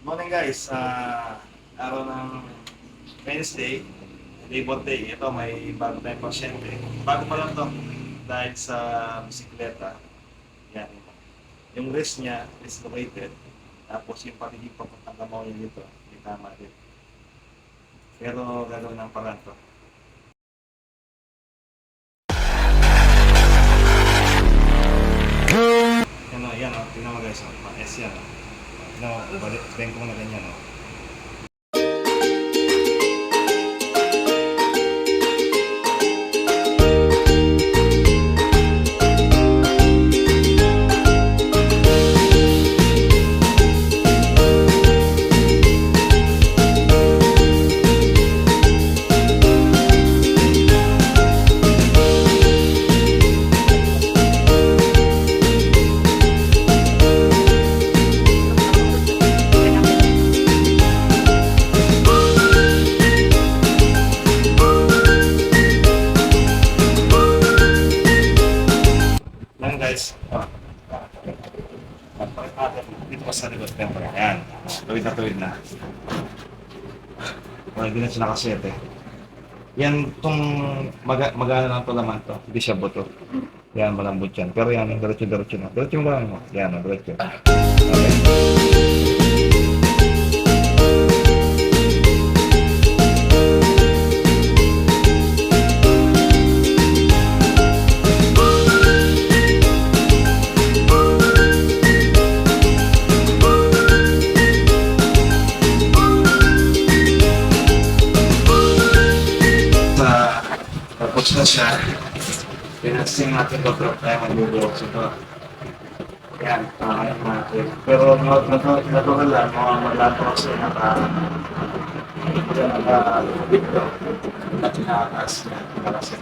Morning guys, Ah, araw ng Wednesday, Labor Day. Ito may bago tayong pasyente. Bago pa lang to dahil sa bisikleta. Yan. Yung wrist niya dislocated. Tapos yung paligid papuntang kamaw niya dito, hindi tama din. Pero gano'n ng parang to. Mo, balik, bang ko na ganyan o. guys. Oh. Dito pa sa likod. Siyempre. Ayan. Tuwid na tuwid na. Oh, hindi na siya nakasete. Yan, itong maga, magana lang to laman to. Hindi siya buto. Yan, malambot yan. Pero yan, diretso-diretso na. Diretso mo lang mo. Yan, diretso. Okay. Tapos na siya, pinasing natin ito drop tayo magbubuhos ito. Yan, kakain natin. Pero natural lang, mga maglatro kasi naka naka dito at nakakaas niya para sa